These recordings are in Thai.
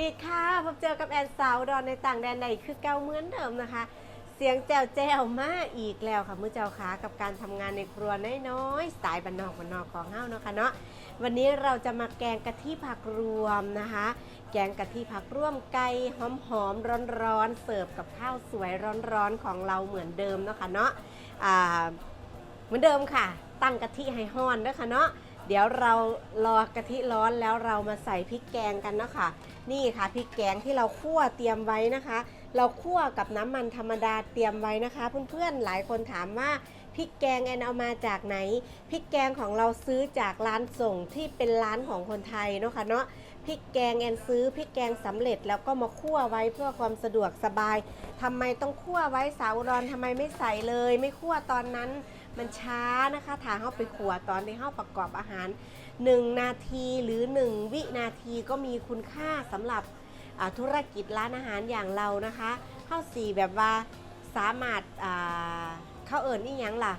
วัสดีค่ะพบเจอกับแอนสาวดอนในต่างแดนในคือเก้าเหมือนเดิมนะคะ เสียงแจวแจวมาอีกแล้วค่ะมือเจ้าขากับการทำงานในครัวน้อยๆสไตล์บ้านนอกบ้านนอกของเฮ้าเนาะค่ะเนาะวันนี้เราจะมาแกงกะทิผักรวมนะคะ แกงกะทิผักร่วมไก่หอมๆร้อนๆเสิร์ฟกับข้าวสวยร้อนๆของเราเหมือนเดิมเนาะค่ะเนาะเหมือนเดิมค่ะ ตั้งกะทิให้ห้อนด้วยค่ะเนาะ เดี๋ยวเรารอกะทิร้อนแล้วเรามาใส่พริกแกงกันเนาะค่ะ นี่ค่ะพริกแกงที่เราคั่วเตรียมไว้นะคะ เราคั่วกับน้ำมันธรรมดาเตรียมไว้นะคะ เพื่อนๆหลายคนถามว่าพริกแกงแอนเอามาจากไหนพริกแกงของเราซื้อจากร้านส่งที่เป็นร้านของคนไทยเนาะค่ะเนาะพริกแกงแอนซื้อพริกแกงสำเร็จแล้วก็มาคั่วไว้เพื่อความสะดวกสบายทำไมต้องคั่วไว้สาวอุดรทำไมไม่ใส่เลย ไม่คั่วตอนนั้น มันช้านะคะถ้าเข้าไปขัวตอนที่เข้าประกอบอาหาร 1 นาทีหรือ 1 วินาทีก็มีคุณค่าสำหรับธุรกิจร้านอาหารอย่างเรานะคะข้าวสี่แบบว่าสามารถเข้าเอิญนี่ยังล่ะ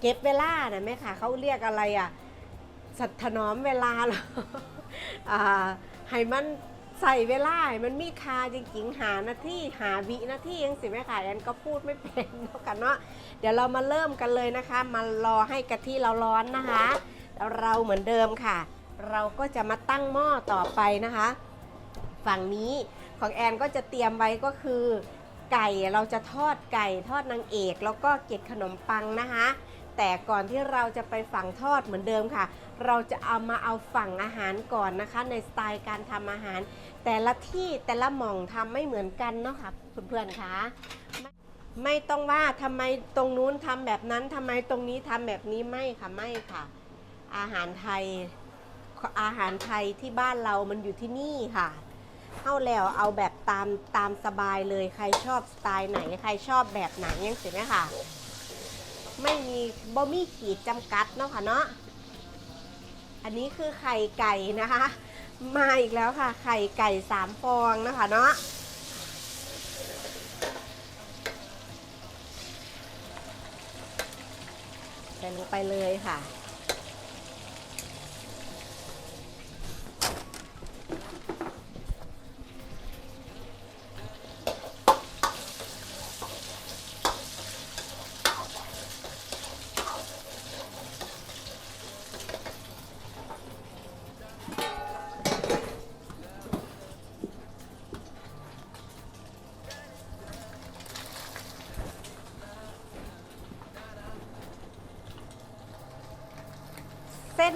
เก็บเวลานะแม่ค่ะเขาเรียกอะไรอะสัตถนอมเวลาหรออให้มัน ใส่เวลาให้มันมีคาจริงๆหานาทีหาวินาทียังสิแม่ค่ะแอนก็พูดไม่เป็นเท่ากันเนาะเดี๋ยวเรามาเริ่มกันเลยนะคะ มารอให้กะทิเราร้อนนะคะแล้วเราเหมือนเดิมค่ะ เราก็จะมาตั้งหม้อต่อไปนะคะ ฝั่งนี้ของแอนก็จะเตรียมไว้ก็คือ ไก่เราจะทอดไก่ทอดนางเอก แล้วก็เกล็ดขนมปังนะคะ แต่ก่อนที่เราจะไปฝั่งทอดเหมือนเดิมค่ะ เราจะเอามาเอาฝั่งอาหารก่อนนะคะ ในสไตล์การทำอาหาร แต่ละที่แต่ละหม่องทำไม่เหมือนกันเนาะค่ะเพื่อนๆคะไม่ต้องว่าทำไมตรงนู้นทำแบบนั้นทำไมตรงนี้ทำแบบนี้ไม่ค่ะไม่ค่ะ อาหารไทยอาหารไทยที่บ้านเรามันอยู่ที่นี่ค่ะเข้าแล้วเอาแบบตามตามสบายเลยใครชอบสไตล์ไหน ใครชอบแบบไหนยังเสียไหมค่ะ ไม่มีบ่มีขีดจำกัดเนาะค่ะเนาะ อันนี้คือไข่ไก่นะคะ มาอีกแล้วค่ะ ไข่ไก่สามฟองนะคะเนาะใส่ลงไปเลยค่ะ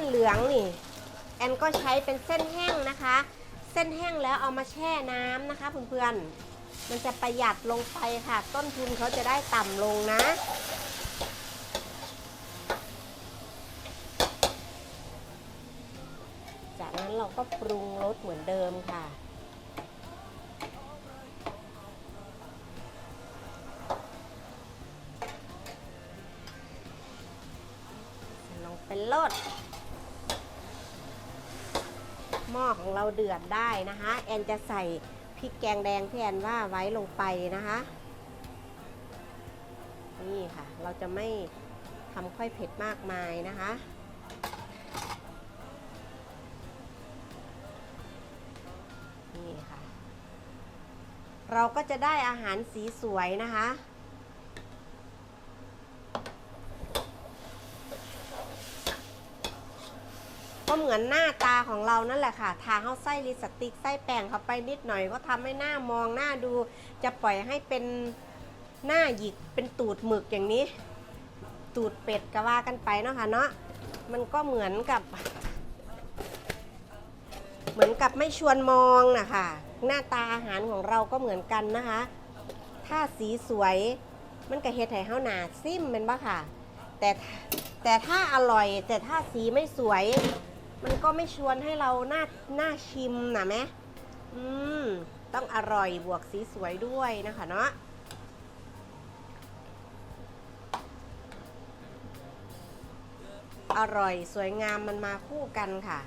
เหลืองนี่แอนก็ใช้เป็นเส้นแห้งนะคะ เส้นแห้งแล้วเอามาแช่น้ำนะคะเพื่อนๆมันจะประหยัดลงไปค่ะ ต้นทุนเขาจะได้ต่ำลงนะ จากนั้นเราก็ปรุงรสเหมือนเดิมค่ะ ลงเป็นรสหม้อของ เราเดือดได้นะคะ แอนจะใส่พริกแกงแดงที่แอนว่าไว้ลงไปนะคะ นี่ค่ะ เราจะไม่ทำค่อยเผ็ดมากมายนะคะนี่ค่ะ เราก็จะได้อาหารสีสวยนะคะ ก็เหมือนหน้าตาของเรานั่นแหละค่ะ ทาเข้าไส้ลิสติกไส้แป้งเข้าไปนิดหน่อย ก็ทำให้หน้ามองหน้าดู จะปล่อยให้เป็นหน้าหยิกเป็นตูดหมึกอย่างนี้ ตูดเป็ดก็ว่ากันไปเนาะค่ะเนาะมันก็เหมือนกับ เหมือนกับไม่ชวนมองนะคะหน้าตาอาหารของเราก็เหมือนกันนะคะ ถ้าสีสวยมันก็เฮ็ดให้เฮาหนาซิมเป็นบ่ค่ะ แต่แต่ถ้าอร่อยแต่ถ้าสีไม่สวย มันก็ไม่ชวนให้เราหน้าหน้าชิมนะแม่อืม ต้องอร่อยบวกสีสวยด้วยนะคะเนาะอร่อยสวยงามมันมาคู่กันค่ะ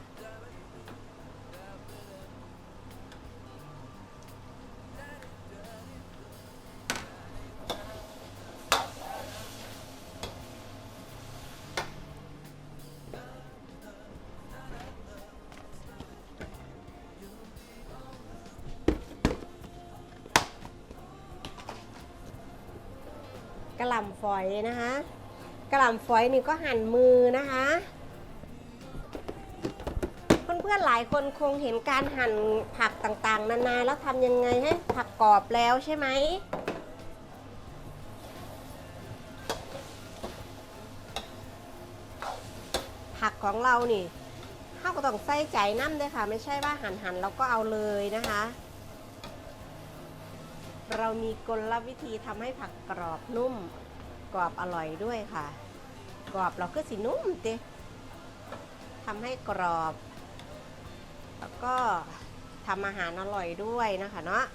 หล่ำฝอยนะคะกระหล่ำฝอยนี่ก็หั่นมือนะคะเพื่อนๆหลายคนคงเห็นการหั่นผักต่างๆ นานาแล้วทำยังไงให้ผักกรอบแล้วใช่ไหมผักของเรานี่ข้าวก็ต้องใส่ใจน้ำด้วยค่ะ ไม่ใช่ว่าหันหันๆเราก็เอาเลยนะคะ เรามีกลวิธีทำให้ผักกรอบนุ่ม กรอบอร่อยด้วยค่ะ กรอบเราก็สินุ่มเตทำให้กรอบ แล้วก็ทำอาหารอร่อยด้วยนะคะเนาะ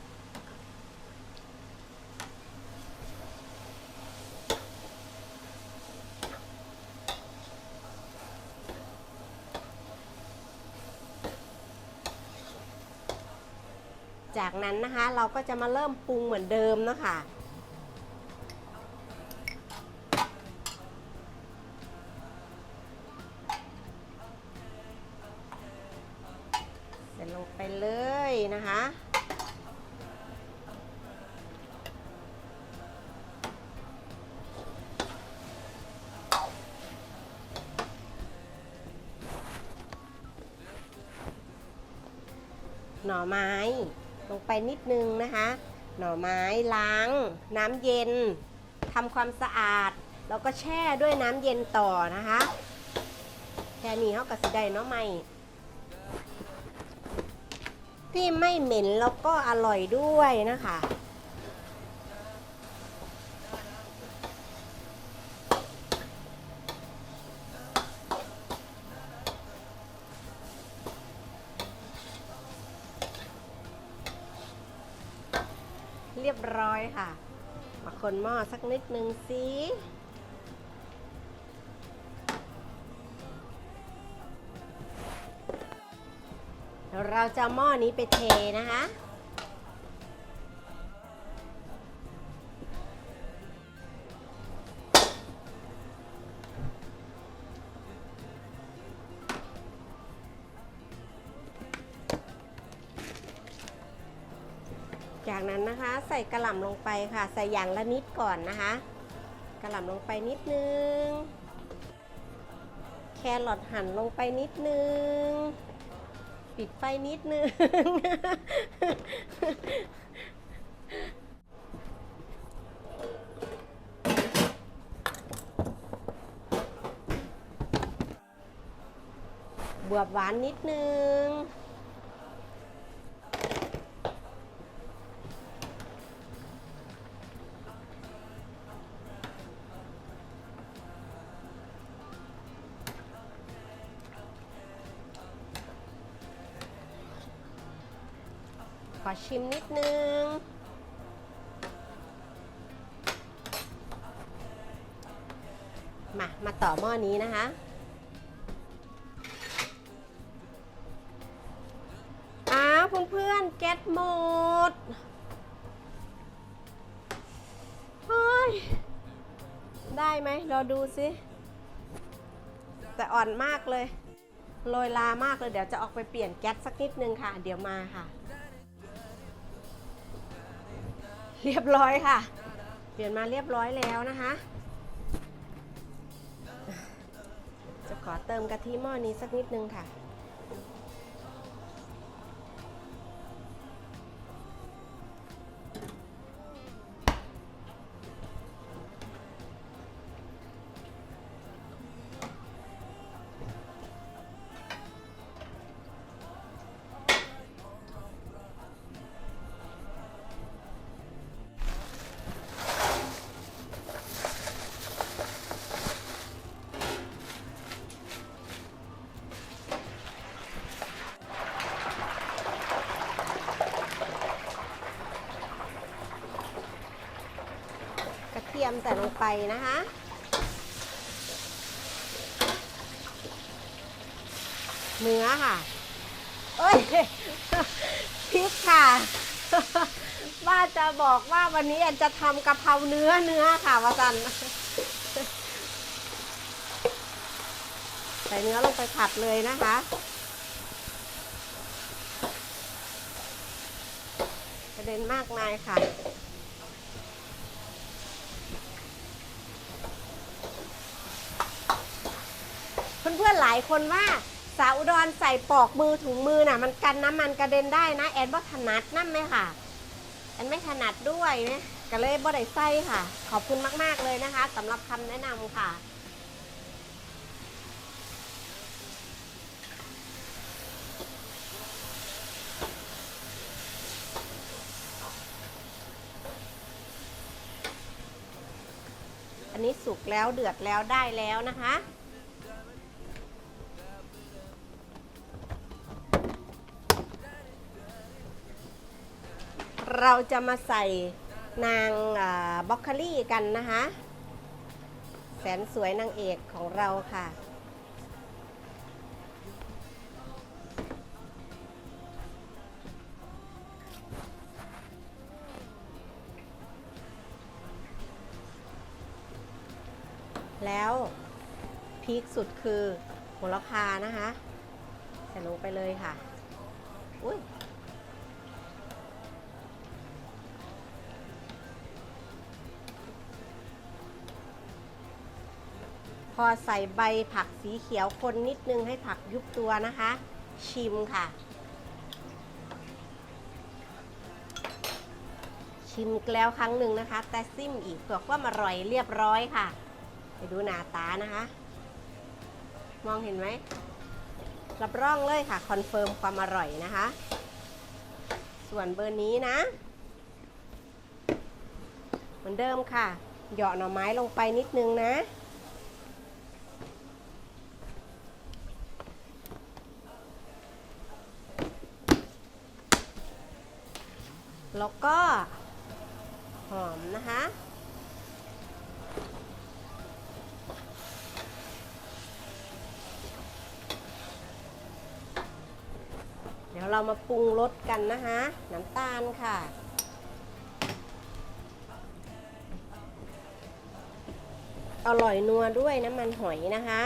จากนั้นนะคะเราก็จะมาเริ่มปรุงเหมือนเดิมเนาะคะเสร็จลงไปเลยนะคะหน่อไม้ ลงไปนิดนึงนะคะ หน่อไม้ล้าง น้ำเย็นทำความสะอาด แล้วก็แช่ด้วยน้ำเย็นต่อนะคะแค่นี้เขาก็สิได้เนาะไม่ที่ไม่เหม็นแล้วก็อร่อยด้วยนะคะ เรียบร้อยค่ะ มาคนหม้อสักนิดนึงสิเดี๋ยวเราจะหม้อนี้ไปเทนะคะ จากนั้นนะคะใส่กระหล่ำลงไปค่ะ ใส่อย่างละนิดก่อนนะคะ กระหล่ำลงไปนิดนึง แครอทหั่นลงไปนิดนึง ปิดไฟนิดนึง บวบหวานนิดนึง อชิมนิดนึง มา มาต่อหม้อนี้นะคะ อ้าวเพื่อนๆแก๊สหมดเฮ้ย ได้ไหมเราดูสิแต่อ่อนมากเลย โรยลามากเลย เดี๋ยวจะออกไปเปลี่ยนแก๊สสักนิดนึงค่ะ เดี๋ยวมาค่ะ เรียบร้อยค่ะ เปลี่ยนมาเรียบร้อยแล้วนะคะ จะขอเติมกะทิหม้อนี้สักนิดนึงค่ะ มใส่ลงไปนะคะ เนื้อค่ะ เอ้ยพริกค่ะ ว่าจะบอกว่าวันนี้แอนจะทำกะเพราเนื้อเนื้อค่ะวาจันใส่เนื้อลงไปผัดเลยนะคะประเด็นมากมายค่ะ เพื่อนๆหลายคนว่าสาวอุดรใส่ปอกมือถุงมือน่ะ มันกันน้ำมันกระเด็นได้นะ แอนว่าถนัดนั่นไหมค่ะแอนไม่ถนัดด้วยนะก็เลยบ่ได้ใส่ค่ะ ขอบคุณมากๆเลยนะคะสำหรับคำแนะนำค่ะอันนี้สุกแล้วเดือดแล้วได้แล้วนะคะ เราจะมาใส่นางบล็อกโคลี่กันนะคะ แสนสวยนางเอกของเราค่ะ แล้วพีคสุดคือโหระพานะคะ ใส่ลงไปเลยค่ะ อุ้ย อใส่ใบผักสีเขียวคนนิดนึงให้ผักยุบตัวนะคะ ชิมค่ะ ชิมแล้วครั้งหนึ่งนะคะ แต่ซิมอีกเผื่อความอร่อยเรียบร้อยค่ะ ไปดูหน้าตานะคะ มองเห็นไหมรับรองเลยค่ะ คอนเฟิร์มความอร่อยนะคะ ส่วนเบอร์นี้นะ เหมือนเดิมค่ะ เหยาะหน่อไม้ลงไปนิดนึงนะ แล้วก็หอมนะคะเดี๋ยวเรามาปรุงรสกันนะคะน้ำตาลค่ะ อร่อยนัวด้วยน้ำมันหอยนะคะ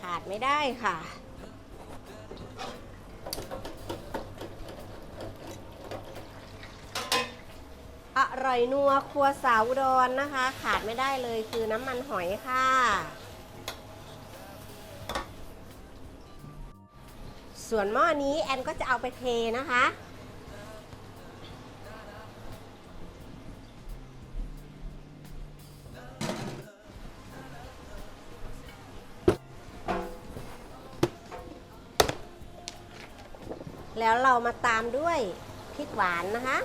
ขาดไม่ได้ค่ะ อ ร่อยนัวครัวสาวอุดรนะคะ ขาดไม่ได้เลยคือน้ำมันหอยค่ะ ส่วนหม้อนี้แอนก็จะเอาไปเทนะคะแล้วเรามาตามด้วยพริกหวานนะคะ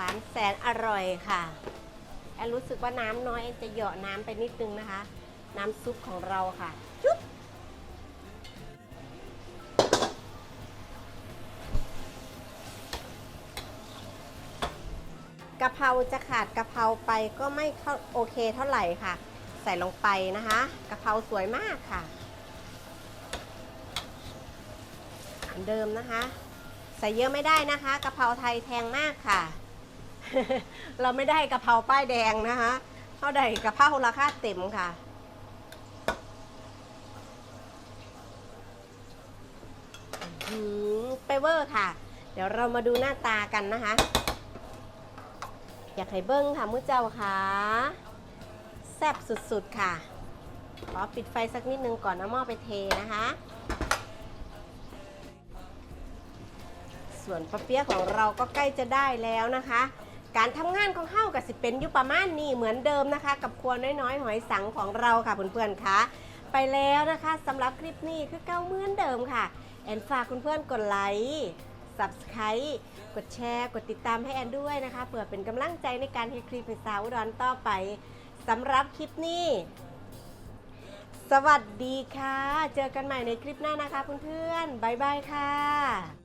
วานแสนอร่อยค่ะแอนรู้สึกว่าน้ำน้อยแอนจะเหยาะน้ำไปนิดนึงนะคะ น้ำซุปของเราค่ะจุ๊บกะเพราจะขาดกะเพราไปก็ไม่เข้าโอเคเท่าไหร่ค่ะ ใส่ลงไปนะคะกะเพราสวยมากค่ะเหมือนเดิมนะคะ ใส่เยอะไม่ได้นะคะกะเพราไทยแพงมากค่ะ เราไม่ได้กะเพราป้ายแดงนะคะเท่าใดกะเพราราคาเต็มค่ะอืมไปเวอร์ค่ะ เดี๋ยวเรามาดูหน้าตากันนะคะ อยากให้เบิ้งค่ะมือเจ้าค่ะ แซ่บสุดๆค่ะ ขอปิดไฟสักนิดนึงก่อนเอาหม้อไปเทนะคะส่วนปะเปี๊ยะของเราก็ใกล้จะได้แล้วนะคะ การทำงานของเฮ้ากับสิเป็นอยุประมาณนี้เหมือนเดิมนะคะ กับครัวน้อยๆ หอยสังของเราค่ะเพื่อนๆคะไปแล้วนะคะสำหรับคลิปนี้คือเก้าเหมือนเดิมค่ะ แอนฝากเพื่อนๆกดไลค์ subscribe กดแชร์กดติดตามให้แอนด้วยนะคะเพื่อเป็นกำลังใจในการให้คลิปให้สาวอุดรต่อไปสำหรับคลิปนี้ สวัสดีค่ะ เจอกันใหม่ในคลิปหน้านะคะเพื่อนๆบ๊ายบายค่ะ